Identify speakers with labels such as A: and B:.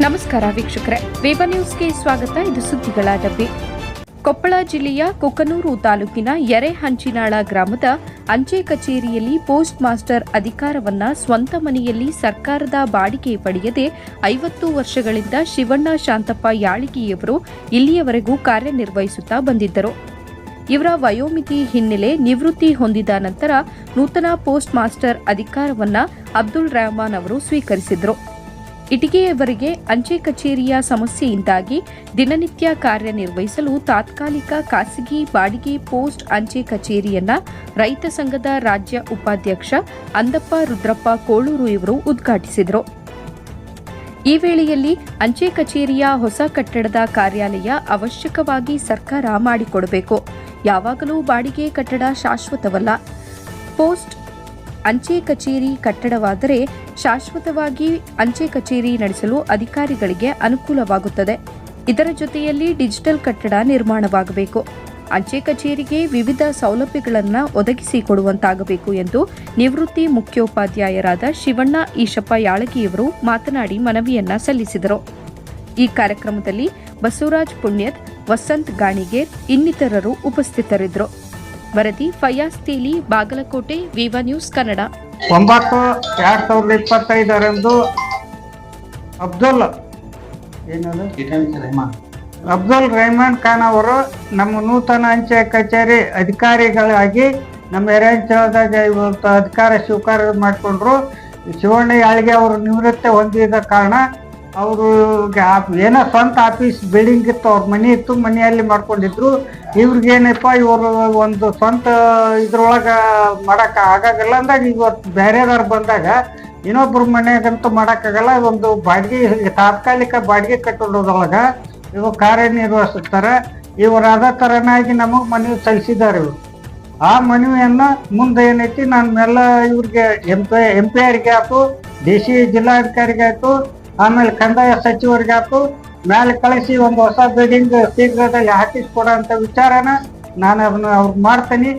A: ನಮಸ್ಕಾರ ವೀಕ್ಷಕರೇ. ವೇಬ ನ್ಯೂಸ್ಗೆ ಸ್ವಾಗತ. ಇದು ಸುದ್ದಿಗಳ ಡಬ್ಬಿ. ಕೊಪ್ಪಳ ಜಿಲ್ಲೆಯ ಕೊಕನೂರು ತಾಲೂಕಿನ ಎರೆಹಂಚಿನಾಳ ಗ್ರಾಮದ ಅಂಚೆ ಕಚೇರಿಯಲ್ಲಿ ಪೋಸ್ಟ್ ಮಾಸ್ಟರ್ ಅಧಿಕಾರವನ್ನ ಸ್ವಂತ ಮನೆಯಲ್ಲಿ ಸರ್ಕಾರದ ಬಾಡಿಗೆ ಪಡೆಯದೆ ಐವತ್ತು ವರ್ಷಗಳಿಂದ ಶಿವಣ್ಣ ಶಾಂತಪ್ಪ ಯಾಳಿಗೆಯವರು ಇಲ್ಲಿಯವರೆಗೂ ಕಾರ್ಯನಿರ್ವಹಿಸುತ್ತಾ ಬಂದಿದ್ದರು. ಇವರ ವಯೋಮಿತಿ ಹಿನ್ನೆಲೆ ನಿವೃತ್ತಿ ಹೊಂದಿದ ನಂತರ ನೂತನ ಪೋಸ್ಟ್ ಮಾಸ್ಟರ್ ಅಧಿಕಾರವನ್ನ ಅಬ್ದುಲ್ ರೆಹಮಾನ್ ಅವರು ಸ್ವೀಕರಿಸಿದರು. ಇಟಿಗೆಯವರೆಗೆ ಅಂಚೆ ಕಚೇರಿಯ ಸಮಸ್ಯೆಯಿಂದಾಗಿ ದಿನನಿತ್ಯ ಕಾರ್ಯನಿರ್ವಹಿಸಲು ತಾತ್ಕಾಲಿಕ ಖಾಸಗಿ ಬಾಡಿಗೆ ಪೋಸ್ಟ್ ಅಂಚೆ ಕಚೇರಿಯನ್ನ ರೈತ ಸಂಘದ ರಾಜ್ಯ ಉಪಾಧ್ಯಕ್ಷ ಅಂದಪ್ಪ ರುದ್ರಪ್ಪ ಕೋಳೂರು ಇವರು ಉದ್ಘಾಟಿಸಿದರು. ಈ ವೇಳೆಯಲ್ಲಿ ಅಂಚೆ ಕಚೇರಿಯ ಹೊಸ ಕಟ್ಟಡದ ಕಾರ್ಯಾಲಯ ಅವಶ್ಯಕವಾಗಿ ಸರ್ಕಾರ ಮಾಡಿಕೊಡಬೇಕು. ಯಾವಾಗಲೂ ಬಾಡಿಗೆ ಕಟ್ಟಡ ಶಾಶ್ವತವಲ್ಲ. ಪೋಸ್ಟ್ ಅಂಚೆ ಕಚೇರಿ ಕಟ್ಟಡವಾದರೆ ಶಾಶ್ವತವಾಗಿ ಅಂಚೆ ಕಚೇರಿ ನಡೆಸಲು ಅಧಿಕಾರಿಗಳಿಗೆ ಅನುಕೂಲವಾಗುತ್ತದೆ. ಇದರ ಜೊತೆಯಲ್ಲಿ ಡಿಜಿಟಲ್ ಕಟ್ಟಡ ನಿರ್ಮಾಣವಾಗಬೇಕು. ಅಂಚೆ ಕಚೇರಿಗೆ ವಿವಿಧ ಸೌಲಭ್ಯಗಳನ್ನು ಒದಗಿಸಿಕೊಡುವಂತಾಗಬೇಕು ಎಂದು ನಿವೃತ್ತಿ ಮುಖ್ಯೋಪಾಧ್ಯಾಯರಾದ ಶಿವಣ್ಣ ಈಶಪ್ಪ ಯಾಳಗಿಯವರು ಮಾತನಾಡಿ ಮನವಿಯನ್ನ ಸಲ್ಲಿಸಿದರು. ಈ ಕಾರ್ಯಕ್ರಮದಲ್ಲಿ ಬಸವರಾಜ್ ಪುಣ್ಯತ್, ವಸಂತ್ ಗಾಣಿಗೇರ್ ಇನ್ನಿತರರು ಉಪಸ್ಥಿತರಿದ್ದರು. ವರದಿ ಫಯಾಸ್ ತೇಲಿ ಬಾಗಲಕೋಟೆ ವಿವಾ ನ್ಯೂಸ್ ಕನ್ನಡ.
B: ಒಂಬತ್ತು ಎರಡ್ ಸಾವಿರದ ಇಪ್ಪತ್ತೈದರಂದು ಅಬ್ದುಲ್ ಏನದು? ಅಬ್ದುಲ್ ರೆಹಮಾನ್ ಖಾನ್ ಅವರು ನಮ್ಮ ನೂತನ ಅಂಚೆ ಕಚೇರಿ ಅಧಿಕಾರಿಗಳಾಗಿ ನಮ್ಮ ಎರೆಂಚಳದಾಗ ಇವತ್ತು ಅಧಿಕಾರ ಸ್ವೀಕಾರ ಮಾಡಿಕೊಂಡ್ರು. ಶಿವಣ್ಣ ಯಾಳಿಗೆ ಅವರು ನಿವೃತ್ತಿ ಹೊಂದಿದ ಕಾರಣ ಅವರು ಏನೋ ಸ್ವಂತ ಆಫೀಸ್ ಬಿಲ್ಡಿಂಗ್ ಇತ್ತು, ಅವ್ರ ಮನೆ ಇತ್ತು, ಮನೆಯಲ್ಲಿ ಮಾಡ್ಕೊಂಡಿದ್ರು. ಇವ್ರಿಗೇನಪ್ಪ ಇವರು ಒಂದು ಸ್ವಂತ ಇದ್ರೊಳಗೆ ಮಾಡಕ್ ಆಗಾಗಲ್ಲ. ಅಂದಾಗ ಇವತ್ತು ಬೇರೆದವ್ರು ಬಂದಾಗ ಇನ್ನೊಬ್ರ ಮನೆಗಂತೂ ಮಾಡೋಕ್ಕಾಗಲ್ಲ. ಒಂದು ಬಾಡಿಗೆ, ತಾತ್ಕಾಲಿಕ ಬಾಡಿಗೆ ಕಟ್ಟಡದೊಳಗ ಇವು ಕಾರ್ಯನಿರ್ವಹಿಸುತ್ತಾರೆ ಇವರು ಅದೇ ಥರನಾಗಿ ನಮಗೆ ಮನವಿ ಸಲ್ಲಿಸಿದ್ದಾರೆ ಇವರು. ಆ ಮನವಿಯನ್ನ ಮುಂದೆ ಏನೈತಿ, ನಾನು ಎಲ್ಲ ಇವ್ರಿಗೆ ಎಂ ಪಿ ಎಂ ಪಿ ಆಯ್ತು ಡಿ ಸಿ ಜಿಲ್ಲಾಧಿಕಾರಿಗೆ ಆಯ್ತು ಆಮೇಲೆ ಕಂದಾಯ ಸಚಿವರಿಗೆ ಆಯ್ತು ಮೇಲೆ ಕಳಿಸಿ ಒಂದು ಹೊಸ ಬಿಲ್ಡಿಂಗ್ ಶೀಘ್ರದಲ್ಲಿ ಹಾಕಿಸ್ಕೊಡೋ ಅಂತ ವಿಚಾರನ ನಾನು ಅದನ್ನ ಅವ್ರಿಗೆ ಮಾಡ್ತೀನಿ.